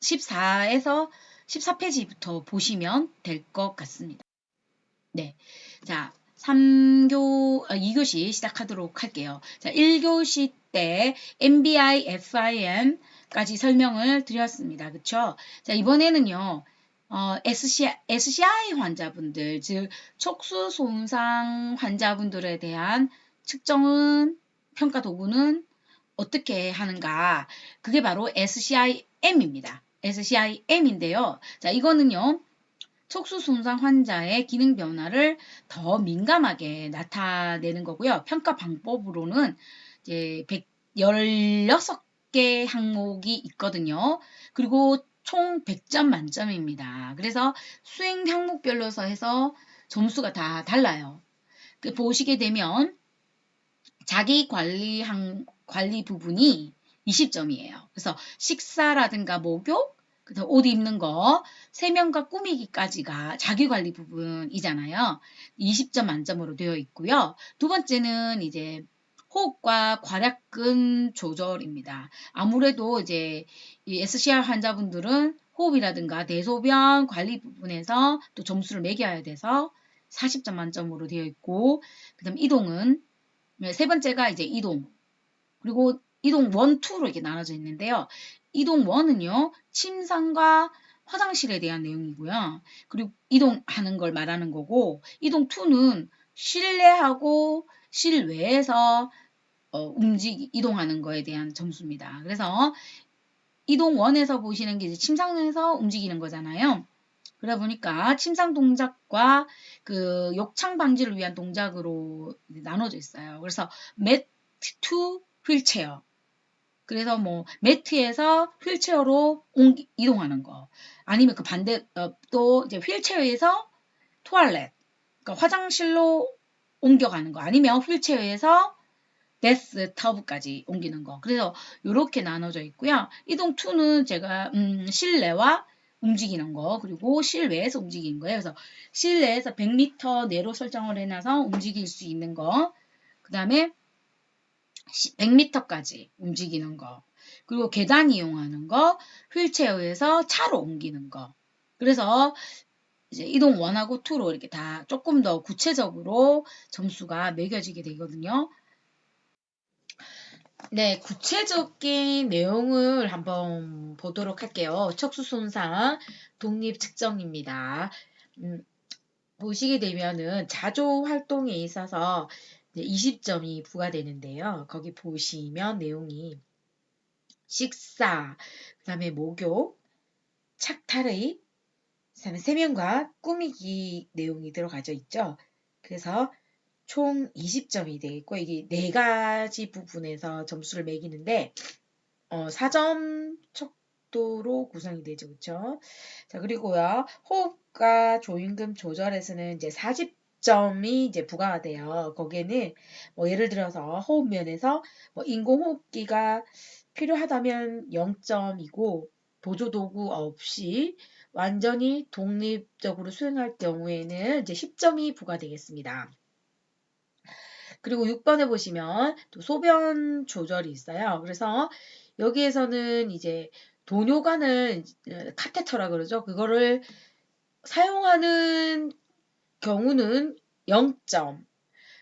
14에서 14페이지부터 보시면 될 것 같습니다. 네. 자, 3교, 아, 2교시 시작하도록 할게요. 자, 1교시 때 MBI, FIM까지 설명을 드렸습니다. 그쵸? 자, 이번에는요, 어, SCI, SCI 환자분들, 즉, 촉수 손상 환자분들에 대한 측정은, 평가 도구는 어떻게 하는가? 그게 바로 SCIM입니다. SCIM인데요. 자, 이거는요, 촉수 손상 환자의 기능 변화를 더 민감하게 나타내는 거고요. 평가 방법으로는 이제 116개 항목이 있거든요. 그리고 총 100점 만점입니다. 그래서 수행 항목별로서 해서 점수가 다 달라요. 그 보시게 되면 자기 관리 항, 관리 부분이 20점이에요. 그래서 식사라든가 목욕, 그다음 옷 입는 거, 세면과 꾸미기까지가 자기 관리 부분이잖아요. 20점 만점으로 되어 있고요. 두 번째는 이제 호흡과 괄약근 조절입니다. 아무래도 이제 이 SCR 환자분들은 호흡이라든가 대소변 관리 부분에서 또 점수를 매겨야 돼서 40점 만점으로 되어 있고, 그 다음 이동은 세 번째가 이제 이동. 그리고 이동 1, 2로 이렇게 나눠져 있는데요. 이동 1은요, 침상과 화장실에 대한 내용이고요. 그리고 이동하는 걸 말하는 거고, 이동 2는 실내하고 실외에서 어, 움직 이동하는 거에 대한 점수입니다. 그래서 이동 1에서 보시는 게 이제 침상에서 움직이는 거잖아요. 그러다 보니까 침상 동작과 그 욕창 방지를 위한 동작으로 나눠져 있어요. 그래서 매트 투 휠체어. 그래서 뭐 매트에서 휠체어로 옮기, 이동하는 거. 아니면 그 반대 어, 또 이제 휠체어에서 토알렛. 그러니까 화장실로 옮겨가는 거. 아니면 휠체어에서 데스 터브까지 옮기는 거. 그래서 이렇게 나눠져 있고요. 이동 2는 제가 음, 실내와 움직이는 거 그리고 실외에서 움직이는 거예요. 그래서 실내에서 100m 내로 설정을 해놔서 움직일 수 있는 거. 그 다음에 100m까지 움직이는 거. 그리고 계단 이용하는 거, 휠체어에서 차로 옮기는 거. 그래서 이제 이동 원하고 투로 이렇게 다 조금 더 구체적으로 점수가 매겨지게 되거든요. 네, 구체적인 내용을 한번 보도록 할게요. 척수 손상 독립 측정입니다. 음, 보시게 되면은 자조 활동에 있어서 20점이 부과되는데요. 거기 보시면 내용이 식사, 그 다음에 목욕, 착탈의, 그 다음에 세면과 꾸미기 내용이 들어가져 있죠. 그래서 총 20점이 되겠고 이게 네 가지 부분에서 점수를 매기는데 어, 4점 척도로 구성이 되죠. 그렇죠? 자, 그리고요. 호흡과 조임금 조절에서는 이제 40 점이 이제 부과가 돼요. 거기에는 뭐 예를 들어서 호흡 면에서 뭐 인공호흡기가 필요하다면 0점이고 보조 도구 없이 완전히 독립적으로 수행할 경우에는 이제 10점이 부과되겠습니다. 그리고 6번에 보시면 또 소변 조절이 있어요. 그래서 여기에서는 이제 도뇨관을 카테터라 그러죠. 그거를 사용하는 경우는 0점.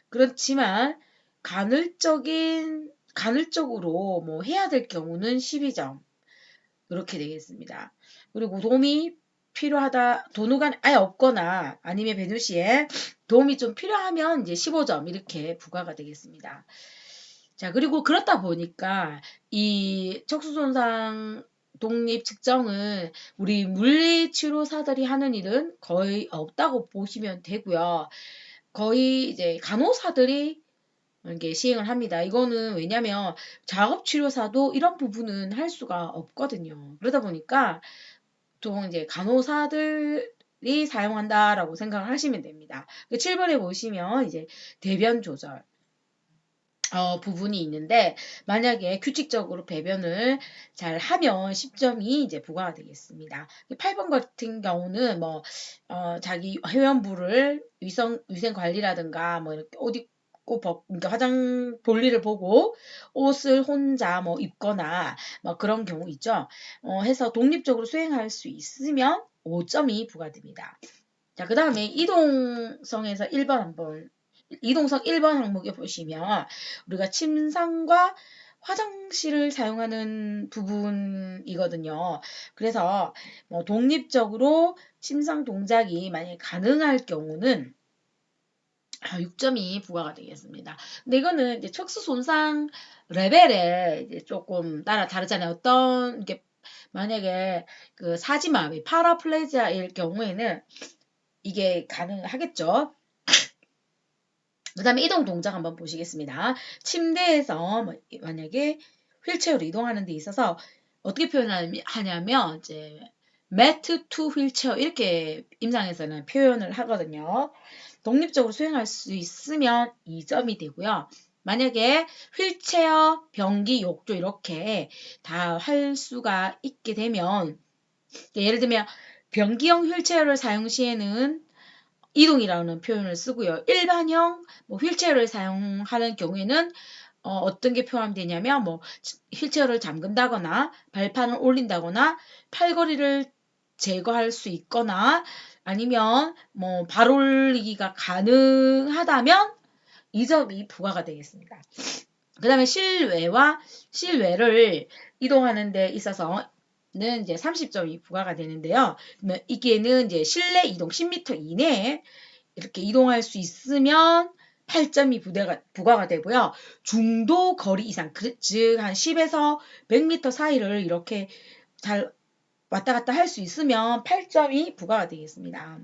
그렇지만 간헐적인 간헐적으로 뭐 해야 될 경우는 12점. 이렇게 되겠습니다. 그리고 도움이 필요하다, 도누가 아예 없거나 아니면 배누 씨에 도움이 좀 필요하면 이제 15점 이렇게 부과가 되겠습니다. 자, 그리고 그렇다 보니까 이 척수손상 독립 측정은 우리 물리치료사들이 하는 일은 거의 없다고 보시면 되고요. 거의 이제 간호사들이 이게 시행을 합니다. 이거는 왜냐면 작업치료사도 이런 부분은 할 수가 없거든요. 그러다 보니까 보통 이제 간호사들이 사용한다라고 생각을 하시면 됩니다. 7번에 그 보시면 이제 대변 조절 어, 부분이 있는데 만약에 규칙적으로 배변을 잘 하면 10점이 이제 부과가 되겠습니다. 8번 같은 경우는 뭐 어, 자기 회원부를 위성 위생 관리라든가 뭐 이렇게 옷 입고 벗, 그러니까 화장 볼일을 보고 옷을 혼자 뭐 입거나 뭐 그런 경우 있죠. 어, 해서 독립적으로 수행할 수 있으면 5점이 부과됩니다. 자, 그 다음에 이동성에서 1번 한번 이동성 1번 항목에 보시면 우리가 침상과 화장실을 사용하는 부분이거든요. 그래서 뭐 독립적으로 침상 동작이 만약에 가능할 경우는 아, 6점이 부과가 되겠습니다. 근데 이거는 이제 척수 손상 레벨에 이제 조금 따라 다르잖아요. 어떤 게 만약에 그 사지마비 파라플레지아일 경우에는 이게 가능하겠죠. 그 다음에 이동 동작 한번 보시겠습니다. 침대에서 뭐 만약에 휠체어로 이동하는 데 있어서 어떻게 표현하냐면 이제 매트 투 휠체어 이렇게 임상에서는 표현을 하거든요. 독립적으로 수행할 수 있으면 2점이 되고요. 만약에 휠체어, 변기, 욕조 이렇게 다 할 수가 있게 되면 예를 들면 변기형 휠체어를 사용 시에는 이동이라는 표현을 쓰고요. 일반형 뭐 휠체어를 사용하는 경우에는 어, 떤게 포함되냐면 뭐 휠체어를 잠근다거나 발판을 올린다거나 팔걸이를 제거할 수 있거나 아니면 뭐 발 올리기가 가능하다면 이 점이 부과가 되겠습니다. 그 다음에 실외와 실외를 이동하는 데 있어서 는 이제 30점이 부과가 되는데요. 이게는 이제 실내 이동 10m 이내에 이렇게 이동할 수 있으면 8점이 부대가, 부과가 되고요. 중도 거리 이상, 그, 즉, 한 10에서 100m 사이를 이렇게 잘 왔다 갔다 할 수 있으면 8점이 부과가 되겠습니다.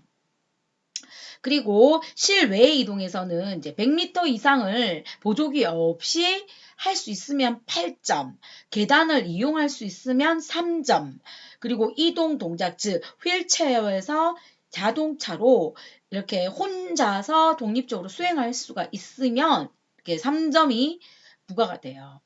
그리고 실외 이동에서는 이제 100m 이상을 보조기 없이 할 수 있으면 8점, 계단을 이용할 수 있으면 3점, 그리고 이동 동작, 즉 휠체어에서 자동차로 이렇게 혼자서 독립적으로 수행할 수가 있으면 이렇게 3점이 부과가 돼요.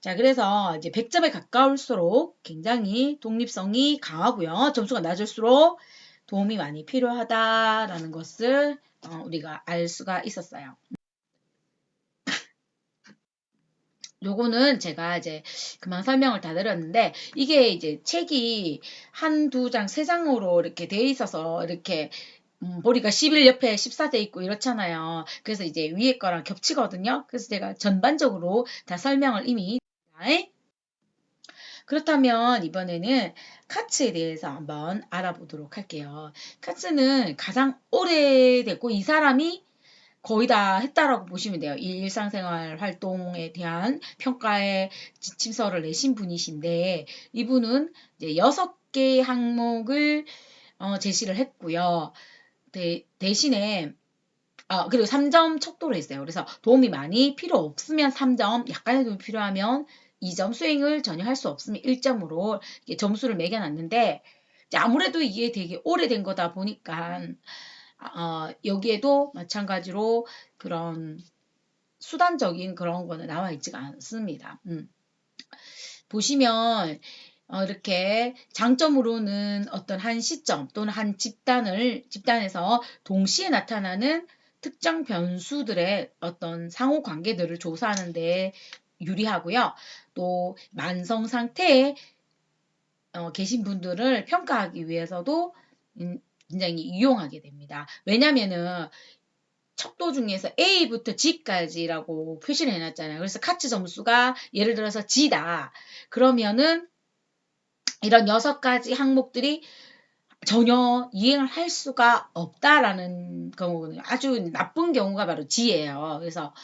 자, 그래서 이제 100점에 가까울수록 굉장히 독립성이 강하고요. 점수가 낮을수록 도움이 많이 필요하다라는 것을 어, 우리가 알 수가 있었어요. 요거는 제가 이제 그만 설명을 다 드렸는데 이게 이제 책이 한 두 장, 세 장으로 이렇게 돼 있어서 이렇게 음, 보리가 11 옆에 14돼 있고 이렇잖아요. 그래서 이제 위에 거랑 겹치거든요. 그래서 제가 전반적으로 다 설명을 이미 그렇다면 이번에는 카츠에 대해서 한번 알아보도록 할게요. 카츠는 가장 오래됐고 이 사람이 거의 다 했다라고 보시면 돼요. 일상생활 활동에 대한 평가에 지침서를 내신 분이신데 이분은 이제 여섯 개의 항목을 어, 제시를 했고요. 대, 대신에 아, 그리고 3점 척도로 했어요. 그래서 도움이 많이 필요 없으면 3점, 약간의 도움이 필요하면 2점 수행을 전혀 할 수 없으면 1점으로 점수를 매겨놨는데 아무래도 이게 되게 오래된 거다 보니까 어, 여기에도 마찬가지로 그런 수단적인 그런 거는 나와 있지가 않습니다. 음. 보시면 어, 이렇게 장점으로는 어떤 한 시점 또는 한 집단을 집단에서 동시에 나타나는 특정 변수들의 어떤 상호 관계들을 조사하는 데 유리하고요. 또 만성 상태에 어, 계신 분들을 평가하기 위해서도 굉장히 유용하게 됩니다. 왜냐면은 척도 중에서 A부터 G까지라고 표시를 해놨잖아요. 그래서 카츠 점수가 예를 들어서 G다. 그러면은 이런 여섯 가지 항목들이 전혀 이행을 할 수가 없다라는 경우는 아주 나쁜 경우가 바로 G예요. 그래서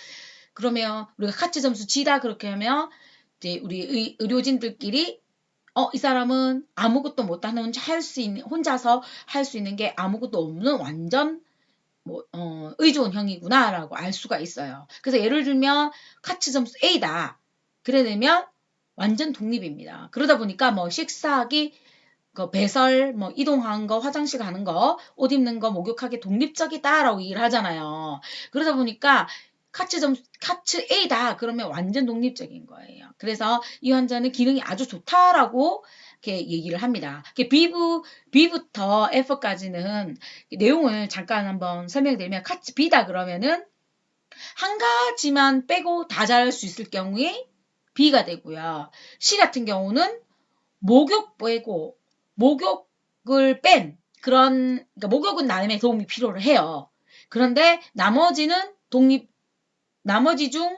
그러면 우리가 카츠 점수 G다 그렇게 하면 이제 우리 의, 의료진들끼리 어, 이 사람은 아무것도 못하는 할수 있는 혼자서 할 수 있는 게 아무것도 없는 완전 뭐 어, 의존형이구나라고 알 수가 있어요. 그래서 예를 들면 카츠 점수 A다. 그래 되면 완전 독립입니다. 그러다 보니까 뭐 식사하기 그 배설, 뭐 이동하는 거, 화장실 가는 거, 옷 입는 거 목욕하기 독립적이다라고 얘기를 하잖아요. 그러다 보니까 카츠 점 카츠 A다 그러면 완전 독립적인 거예요. 그래서 이 환자는 기능이 아주 좋다라고 이렇게 얘기를 합니다. B부 B부터 F까지는 내용을 잠깐 한번 설명드리면 카츠 B다 그러면은 한 가지만 빼고 다 잘할 수 있을 경우에 B가 되고요. C 같은 경우는 목욕 빼고 목욕을 뺀 그런 그러니까 목욕은 나름의 도움이 필요를 해요. 그런데 나머지는 독립 나머지 중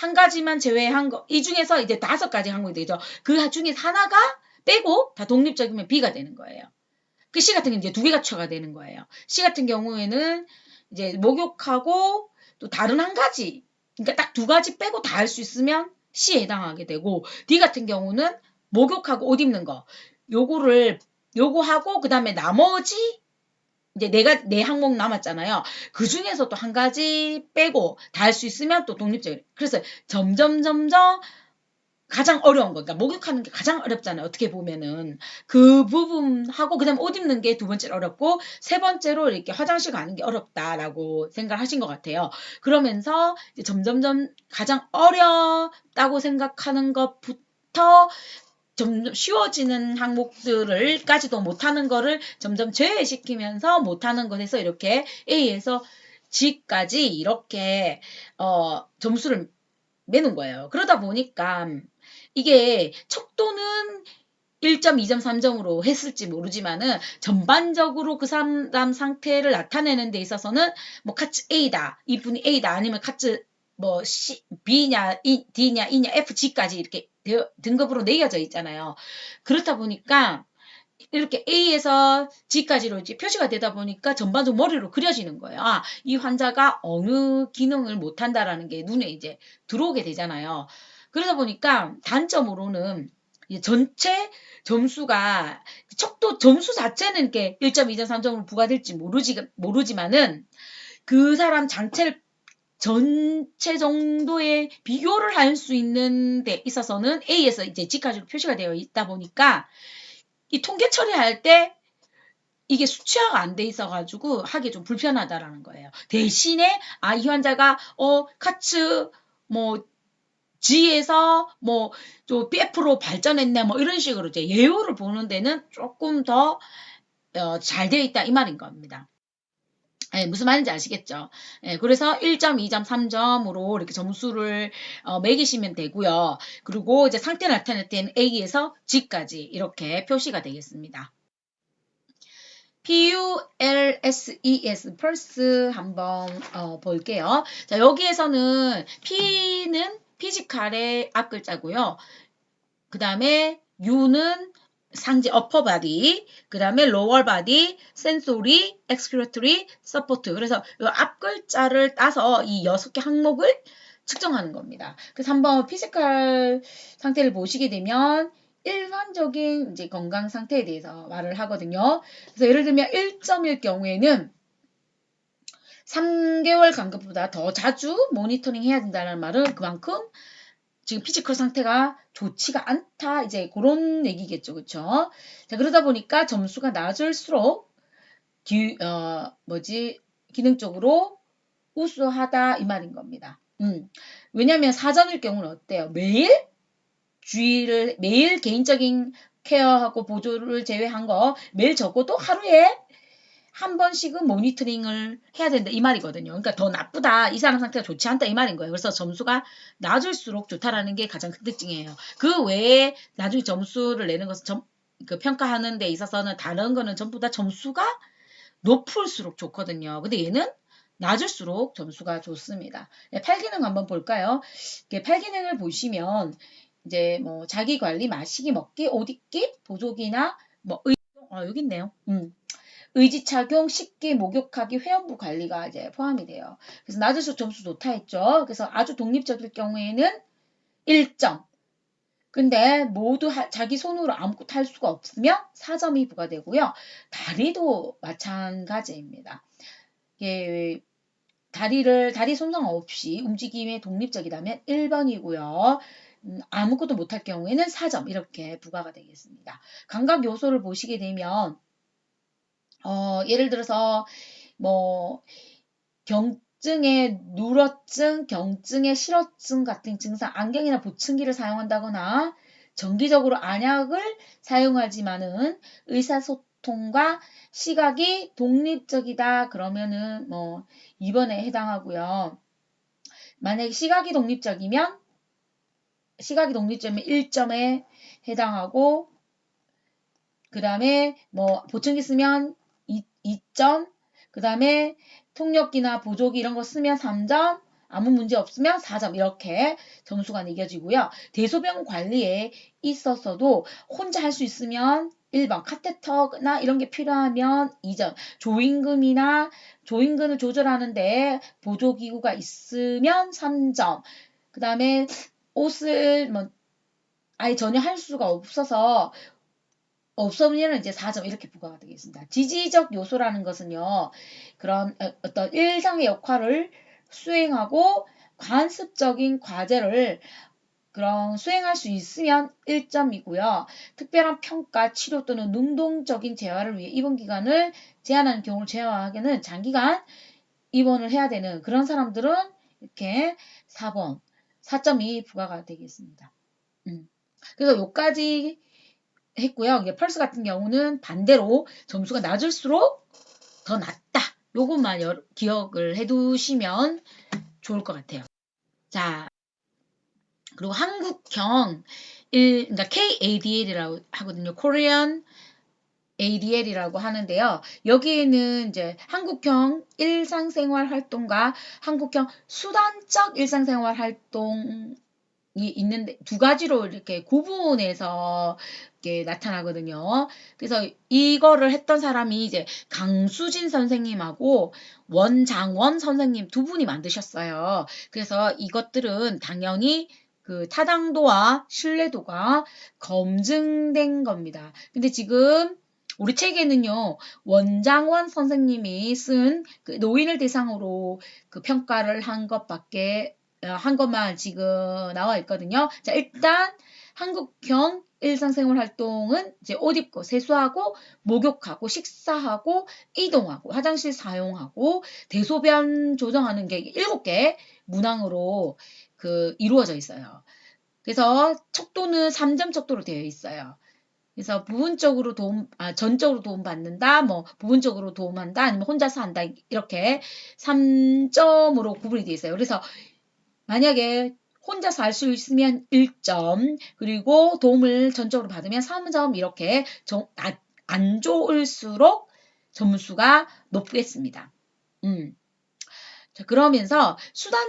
한 가지만 제외한 거 이 중에서 이제 다섯 가지 항목이 되죠. 그 중에 하나가 빼고 다 독립적이면 B가 되는 거예요. 그 C 같은 경우는 이제 두 개가 추가가 되는 거예요. C 같은 경우에는 이제 목욕하고 또 다른 한 가지 그러니까 딱 두 가지 빼고 다 할 수 있으면 C에 해당하게 되고 D 같은 경우는 목욕하고 옷 입는 거 요거를 요거 하고 그 다음에 나머지 이제 내가 네 항목 남았잖아요. 그 중에서 또 한 가지 빼고 다 할 수 있으면 또 독립적인. 그래서 점점 점점 가장 어려운 거, 그러니까 목욕하는 게 가장 어렵잖아요. 어떻게 보면은 그 부분하고 그다음 옷 입는 게 두 번째로 어렵고 세 번째로 이렇게 화장실 가는 게 어렵다라고 생각하신 것 같아요. 그러면서 점점점 가장 어렵다고 생각하는 것부터 점점 쉬워지는 항목들을까지도 못하는 거를 점점 제외시키면서 못하는 것에서 이렇게 A에서 G까지 이렇게 어, 점수를 매는 거예요. 그러다 보니까 이게 척도는 1점, 2점, 3점으로 했을지 모르지만은 전반적으로 그 사람 상태를 나타내는 데 있어서는 뭐 카츠 A다, 이분이 A다, 아니면 카츠 뭐 C, B냐, E, D냐, E냐, F, G까지 이렇게 등급으로 내겨져 있잖아요. 그렇다 보니까 이렇게 A에서 G까지로 이제 표시가 되다 보니까 전반적으로 머리로 그려지는 거예요. 아, 이 환자가 어느 기능을 못한다라는 게 눈에 이제 들어오게 되잖아요. 그러다 보니까 단점으로는 전체 점수가 척도 점수 자체는 이렇게 1점, 2점, 3점으로 부과될지 모르지, 모르지만은 그 사람 장체를 전체 정도의 비교를 할 수 있는 데 있어서는 A에서 이제 G까지로 표시가 되어 있다 보니까 이 통계 처리할 때 이게 수치화가 안 돼 있어가지고 하기 좀 불편하다라는 거예요. 대신에 아 이 환자가 어 카츠 뭐 G에서 뭐좀 BF로 발전했네 뭐 이런 식으로 이제 예우를 보는 데는 조금 더 잘 되어 있다 이 말인 겁니다. 예, 무슨 말인지 아시겠죠? 예, 그래서 1점, 2점, 3점으로 이렇게 점수를 어, 매기시면 되고요. 그리고 이제 상태 나타낼 때는 A에서 G까지 이렇게 표시가 되겠습니다. PULSES, 펄스 한번 어, 볼게요. 자, 여기에서는 P는 피지컬의 앞글자고요. 그 다음에 U는 상지 어퍼 바디, 그 다음에 로월 바디, 센소리, 엑스큐레토리, 서포트. 그래서 이 앞글자를 따서 이 여섯 개 항목을 측정하는 겁니다. 그래서 한번 피지컬 상태를 보시게 되면 일반적인 이제 건강 상태에 대해서 말을 하거든요. 그래서 예를 들면 1점일 경우에는 3개월 간격보다 더 자주 모니터링 해야 된다는 말은 그만큼 지금 피지컬 상태가 좋지가 않다. 이제 그런 얘기겠죠. 그쵸? 자, 그러다 보니까 점수가 낮을수록 기, 어, 뭐지, 기능적으로 우수하다. 이 말인 겁니다. 음. 왜냐면 사전일 경우는 어때요? 매일 주의를, 매일 개인적인 케어하고 보조를 제외한 거 매일 적어도 하루에 한 번씩은 모니터링을 해야 된다 이 말이거든요. 그러니까 더 나쁘다 이 사람 상태가 좋지 않다 이 말인 거예요. 그래서 점수가 낮을수록 좋다라는 게 가장 큰 특징이에요. 그 외에 나중에 점수를 내는 것은 점, 그 평가하는 데 있어서는 다른 거는 전부 다 점수가 높을수록 좋거든요. 근데 얘는 낮을수록 점수가 좋습니다. 네, 팔기능 한번 볼까요? 팔기능을 보시면 이제 뭐 자기 관리, 마시기, 먹기, 옷 입기, 보조기나 뭐 의, 아 여기 있네요. 음. 의지 착용, 식기, 목욕하기, 회원부 관리가 이제 포함이 돼요. 그래서 낮을수록 점수 좋다 했죠. 그래서 아주 독립적일 경우에는 1점. 근데 모두 하, 자기 손으로 아무것도 할 수가 없으면 4점이 부과되고요. 다리도 마찬가지입니다. 예, 다리를 다리 손상 없이 움직임에 독립적이라면 1번이고요. 음, 아무것도 못할 경우에는 4점 이렇게 부과가 되겠습니다. 감각 요소를 보시게 되면 어, 예를 들어서 뭐 경증의 누러증, 경증의 실어증 같은 증상, 안경이나 보청기를 사용한다거나 정기적으로 안약을 사용하지만은 의사소통과 시각이 독립적이다 그러면은 뭐 2번에 해당하고요. 만약에 시각이 독립적이면 시각이 독립점이 1점에 해당하고 그 다음에 뭐 보청기 쓰면 2, 2점 그 다음에 통역기나 보조기 이런 거 쓰면 3점 아무 문제 없으면 4점 이렇게 점수가 매겨지고요. 대소변 관리에 있어서도 혼자 할 수 있으면 1번 카테터나 이런 게 필요하면 2점 조임금이나 조임금을 조절하는데 보조기구가 있으면 3점 그 다음에 옷을 뭐 아예 전혀 할 수가 없어서 없으면 이제 4점 이렇게 부과가 되겠습니다. 지지적 요소라는 것은요. 그런 어, 어떤 일상의 역할을 수행하고 관습적인 과제를 그런 수행할 수 있으면 1점이고요. 특별한 평가, 치료 또는 능동적인 재활을 위해 입원 기간을 제한하는 경우를 제외하기는 장기간 입원을 해야 되는 그런 사람들은 이렇게 4번 4점이 부과가 되겠습니다. 음. 그래서 요까지 했고요. 이게 펄스 같은 경우는 반대로 점수가 낮을수록 더 낮다. 요것만 여, 기억을 해두시면 좋을 것 같아요. 자, 그리고 한국형 일, 그러니까 KADL이라고 하거든요. Korean ADL이라고 하는데요. 여기에는 이제 한국형 일상생활 활동과 한국형 수단적 일상생활 활동 이 있는데 두 가지로 이렇게 구분해서 이렇게 나타나거든요. 그래서 이거를 했던 사람이 이제 강수진 선생님하고 원장원 선생님 두 분이 만드셨어요. 그래서 이것들은 당연히 그 타당도와 신뢰도가 검증된 겁니다. 근데 지금 우리 책에는요, 원장원 선생님이 쓴 그 노인을 대상으로 그 평가를 한 것밖에 어, 한 것만 지금 나와 있거든요. 자, 일단 한국형 일상생활 활동은 이제 옷 입고 세수하고 목욕하고 식사하고 이동하고 화장실 사용하고 대소변 조정하는 게 일곱 개 문항으로 그 이루어져 있어요. 그래서 척도는 3점 척도로 되어 있어요. 그래서 부분적으로 도움, 아, 전적으로 도움받는다, 뭐, 부분적으로 도움한다, 아니면 혼자서 한다, 이렇게 3점으로 구분이 되어 있어요. 그래서 만약에 혼자서 할수 있으면 1점, 그리고 도움을 전적으로 받으면 3점, 이렇게 정, 아, 안 좋을수록 점수가 높겠습니다. 음. 자, 그러면서 수단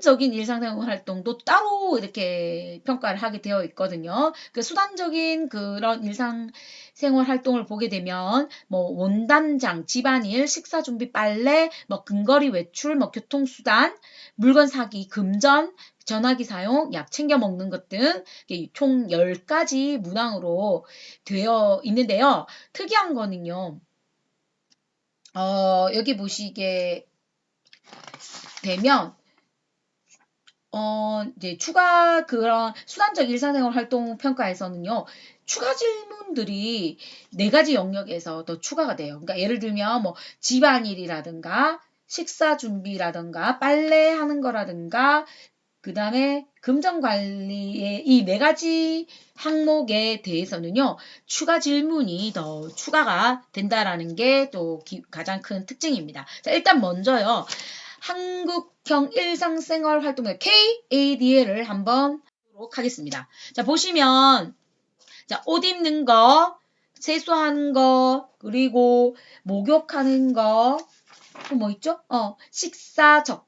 적인 일상생활 활동도 따로 이렇게 평가를 하게 되어 있거든요. 그 수단적인 그런 일상생활 활동을 보게 되면 뭐 원단장, 집안일, 식사 준비, 빨래, 뭐 근거리 외출, 뭐 교통수단, 물건 사기, 금전, 전화기 사용, 약 챙겨 먹는 것 등 총 10가지 문항으로 되어 있는데요. 특이한 거는요. 어, 여기 보시게 되면 어, 이제 추가 그런 수단적 일상생활 활동 평가에서는요. 추가 질문들이 네 가지 영역에서 더 추가가 돼요. 그러니까 예를 들면 뭐 집안일이라든가 식사 준비라든가 빨래 하는 거라든가 그 다음에 금전 관리의 이 네 가지 항목에 대해서는요, 추가 질문이 더 추가가 된다라는 게 또 가장 큰 특징입니다. 자, 일단 먼저요, 한국형 일상생활 활동의 KADL을 한번 보도록 하겠습니다. 자, 보시면, 자, 옷 입는 거, 세수하는 거, 그리고 목욕하는 거, 또 뭐 있죠? 어, 식사 적,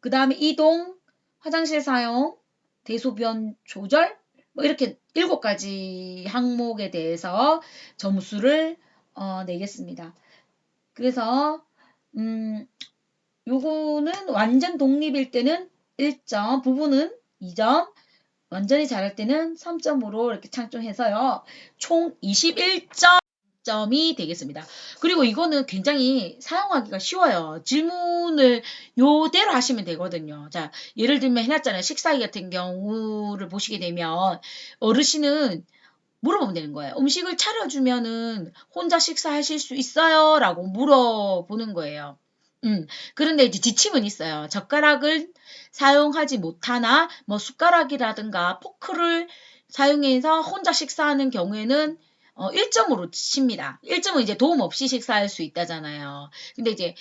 그 다음에 이동, 화장실 사용, 대소변 조절, 뭐 이렇게 일곱 가지 항목에 대해서 점수를 어, 내겠습니다. 그래서 음, 요거는 완전 독립일 때는 1점, 부분은 2점, 완전히 잘할 때는 3점으로 이렇게 창조해서요. 총 21점 점이 되겠습니다. 그리고 이거는 굉장히 사용하기가 쉬워요. 질문을 요대로 하시면 되거든요. 자, 예를 들면 해놨잖아요. 식사기 같은 경우를 보시게 되면 어르신은 물어보면 되는 거예요. 음식을 차려주면은 혼자 식사하실 수 있어요? 라고 물어보는 거예요. 음, 그런데 이제 지침은 있어요. 젓가락을 사용하지 못하나, 뭐 숟가락이라든가 포크를 사용해서 혼자 식사하는 경우에는 어, 1점으로 칩니다. 1점은 이제 도움 없이 식사할 수 있다잖아요. 근데 이제,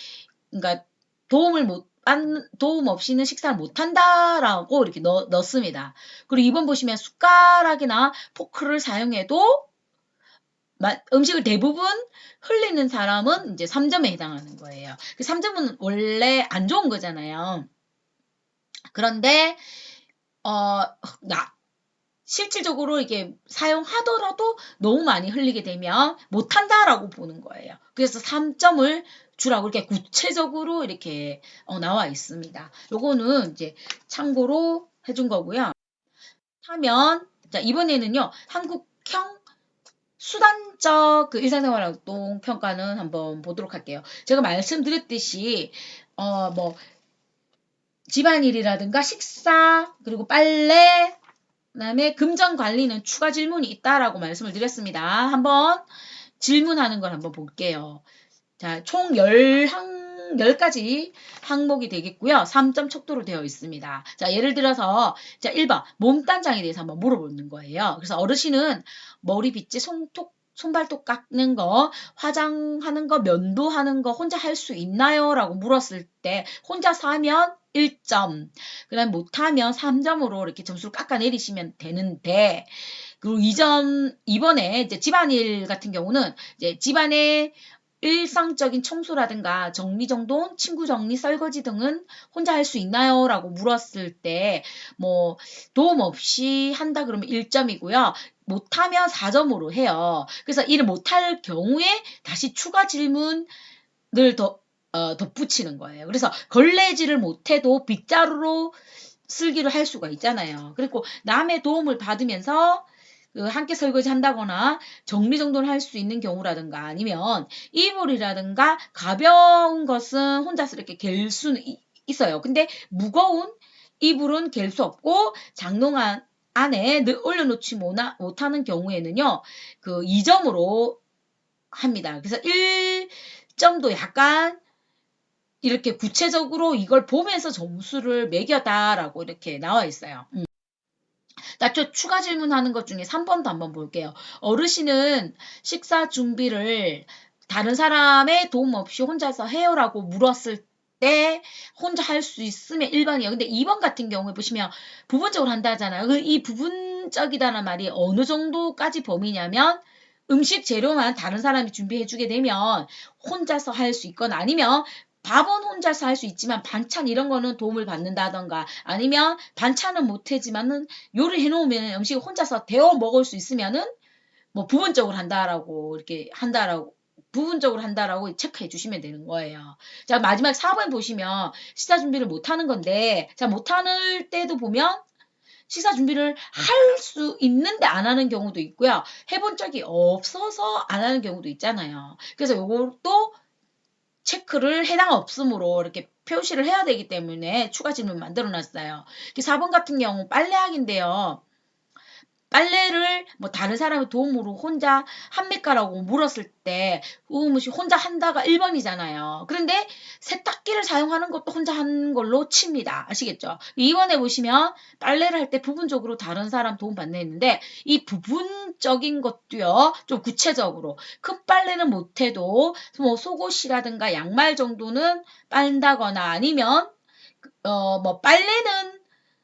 그러니까 도움을 못, 빤- 도움 없이는 식사를 못한다라고 이렇게 넣, 넣습니다. 그리고 2번 보시면 숟가락이나 포크를 사용해도 마- 음식을 대부분 흘리는 사람은 이제 3점에 해당하는 거예요. 그 3점은 원래 안 좋은 거잖아요. 그런데 어, 나 실질적으로 이게 사용하더라도 너무 많이 흘리게 되면 못한다라고 보는 거예요. 그래서 3점을 주라고 이렇게 구체적으로 이렇게 어, 나와 있습니다. 요거는 이제 참고로 해준 거고요. 하면 자 이번에는요 한국형 수단적 그 일상생활 활동 평가는 한번 보도록 할게요. 제가 말씀드렸듯이 어 뭐 집안일이라든가 식사 그리고 빨래 그다음에 금전 관리는 추가 질문이 있다라고 말씀을 드렸습니다. 한번 질문하는 걸 한번 볼게요. 자, 총10 항, 10가지 항목이 되겠고요. 3점 척도로 되어 있습니다. 자, 예를 들어서 자, 1번 몸단장에 대해서 한번 물어보는 거예요. 그래서 어르신은 머리 빗질, 손톱 손발톱 깎는 거, 화장하는 거, 면도하는 거 혼자 할 수 있나요? 라고 물었을 때 혼자서 하면 1점, 그 다음 못하면 3점으로 이렇게 점수를 깎아내리시면 되는데, 그리고 2점, 이번에 이제 집안일 같은 경우는 이제 집안의 일상적인 청소라든가 정리정돈, 친구 정리, 설거지 등은 혼자 할 수 있나요? 라고 물었을 때, 뭐, 도움 없이 한다 그러면 1점이고요. 못하면 4점으로 해요. 그래서 이를 못할 경우에 다시 추가 질문을 더, 어, 덧붙이는 거예요. 그래서 걸레질을 못해도 빗자루로 쓸기를 할 수가 있잖아요. 그리고 남의 도움을 받으면서 그 함께 설거지 한다거나 정리정돈을 할수 있는 경우라든가 아니면 이불이라든가 가벼운 것은 혼자서 이렇게 갤 수는 이- 있어요. 근데 무거운 이불은 갤 수 없고 장롱안 안에 늘 올려놓지 못하- 못하는 경우에는요, 그 2점으로 합니다. 그래서 1점도 약간 이렇게 구체적으로 이걸 보면서 점수를 매겨다라고 이렇게 나와 있어요. 음. 나저 추가 질문하는 것 중에 3번도 한번 볼게요. 어르신은 식사 준비를 다른 사람의 도움 없이 혼자서 해요라고 물었을 때 혼자 할 수 있으면 1번이에요. 근데 2번 같은 경우에 보시면 부분적으로 한다 하잖아요. 그이 부분적이다는 말이 어느 정도까지 범위냐면 음식 재료만 다른 사람이 준비해 주게 되면 혼자서 할 수 있거나 아니면 밥은 혼자서 할 수 있지만 반찬 이런 거는 도움을 받는다던가 아니면 반찬은 못하지만은 요리해 놓으면 음식을 혼자서 데워 먹을 수 있으면은 뭐 부분적으로 한다라고 이렇게 한다라고 부분적으로 한다라고 체크해 주시면 되는 거예요. 자, 마지막 4번 보시면 식사 준비를 못 하는 건데 자, 못 하는 때도 보면 식사 준비를 할 수 있는데 안 하는 경우도 있고요. 해본 적이 없어서 안 하는 경우도 있잖아요. 그래서 요것도 체크를 해당 없음으로 이렇게 표시를 해야 되기 때문에 추가 질문 만들어 놨어요. 4번 같은 경우 빨래하기인데요. 빨래를 뭐 다른 사람의 도움으로 혼자 합니까라고 물었을 때 우무시 혼자 한다가 1번이잖아요. 그런데 세탁기를 사용하는 것도 혼자 하는 걸로 칩니다. 아시겠죠? 2번에 보시면 빨래를 할 때 부분적으로 다른 사람 도움 받는 했는데 이 부분적인 것도요. 좀 구체적으로 큰 빨래는 못해도 뭐 속옷이라든가 양말 정도는 빨다거나 아니면 어 뭐 빨래는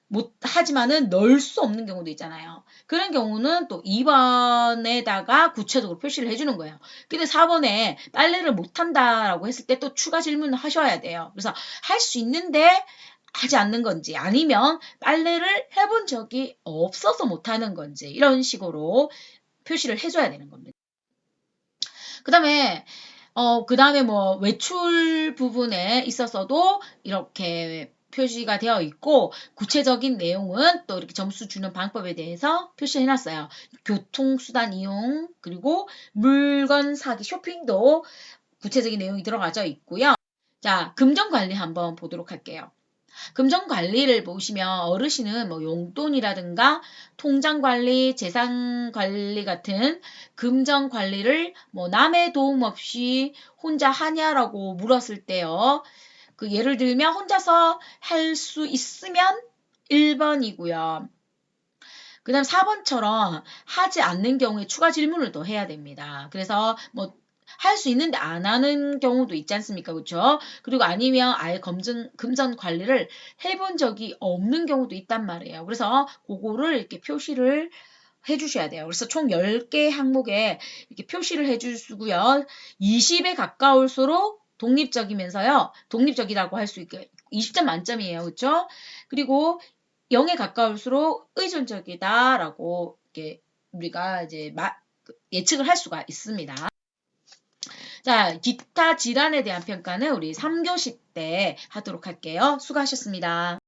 못 하지만은 넣을 수 없는 경우도 있잖아요. 그런 경우는 또 2번에다가 구체적으로 표시를 해주는 거예요. 근데 4번에 빨래를 못 한다라고 했을 때 또 추가 질문을 하셔야 돼요. 그래서 할 수 있는데 하지 않는 건지 아니면 빨래를 해본 적이 없어서 못 하는 건지 이런 식으로 표시를 해줘야 되는 겁니다. 그 다음에 어, 그 다음에 뭐 외출 부분에 있어서도 이렇게 표시가 되어 있고 구체적인 내용은 또 이렇게 점수 주는 방법에 대해서 표시해 놨어요. 교통수단 이용 그리고 물건 사기 쇼핑도 구체적인 내용이 들어가져 있고요. 자, 금전 관리 한번 보도록 할게요. 금전 관리를 보시면 어르신은 뭐 용돈이라든가 통장 관리, 재산 관리 같은 금전 관리를 뭐 남의 도움 없이 혼자 하냐라고 물었을 때요. 그 예를 들면 혼자서 할 수 있으면 1번이고요. 그 다음 4번처럼 하지 않는 경우에 추가 질문을 더 해야 됩니다. 그래서 뭐 할수 있는데 안 하는 경우도 있지 않습니까? 그렇죠? 그리고 아니면 아예 검증 금전 관리를 해본 적이 없는 경우도 있단 말이에요. 그래서 그거를 이렇게 표시를 해 주셔야 돼요. 그래서 총 10개 항목에 이렇게 표시를 해 주시고요. 20에 가까울수록 독립적이면서요. 독립적이라고 할 수 있게 20점 만점이에요. 그렇죠? 그리고 0에 가까울수록 의존적이다라고 이렇게 우리가 이제 마- 예측을 할 수가 있습니다. 자, 기타 질환에 대한 평가는 우리 3교시 때 하도록 할게요. 수고하셨습니다.